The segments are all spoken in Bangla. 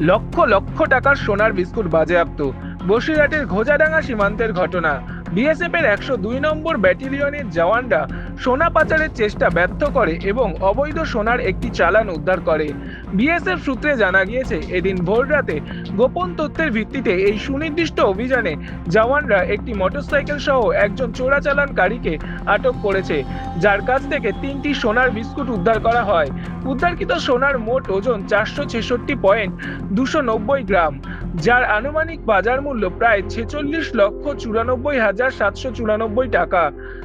লক্ষ লক্ষ টাকার সোনার বিস্কুট বাজেয়াপ্ত। বসিরহাটের ঘোজাডাঙ্গা সীমান্তের ঘটনা। বিএসএফ এর একশো দুই নম্বর ব্যাটালিয়নের জওয়ানরা সোনা পাচারের চেষ্টা ব্যর্থ করে এবং অবৈধ সোনার একটি চালান উদ্ধার করে। বিএসএফ সূত্রে জানা গিয়েছে, এদিন ভোররাতে গোপন তথ্যের ভিত্তিতে এই সুনির্দিষ্ট অভিযানে জওয়ানরা একটি মোটরসাইকেল সহ একজন চোরাচালানকারীকে আটক করেছে, যার কাছ থেকে তিনটি সোনার বিস্কুট উদ্ধার করা হয়। উদ্ধারকৃত সোনার মোট ওজন চারশো ছেষট্টি পয়েন্ট দুশো নব্বই গ্রাম। যার আনুমানিক বাজার মূল্য প্রায় ছেচল্লিশ লক্ষ চুরানব্বই হাজার সাতশো চুরানব্বই টাকা।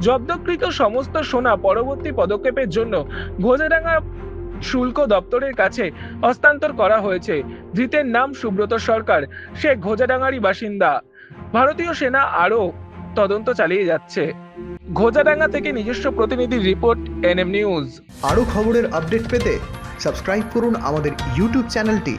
জব্দকৃত সমস্ত সোনা পরবর্তী পদক্ষেপের জন্য ঘোজাডাঙ্গা শুল্ক দপ্তরের কাছে হস্তান্তর করা হয়েছে। ধৃতের নাম সুব্রত সরকার, সে ঘোজাডাঙ্গারই বাসিন্দা। ভারতীয় সেনা আরও তদন্ত চালিয়ে যাচ্ছে। ঘোজাডাঙ্গা থেকে নিজস্ব প্রতিনিধির রিপোর্ট, এনএম নিউজ। আরও খবরের আপডেট পেতে সাবস্ক্রাইব করুন আমাদের ইউটিউব চ্যানেলটি।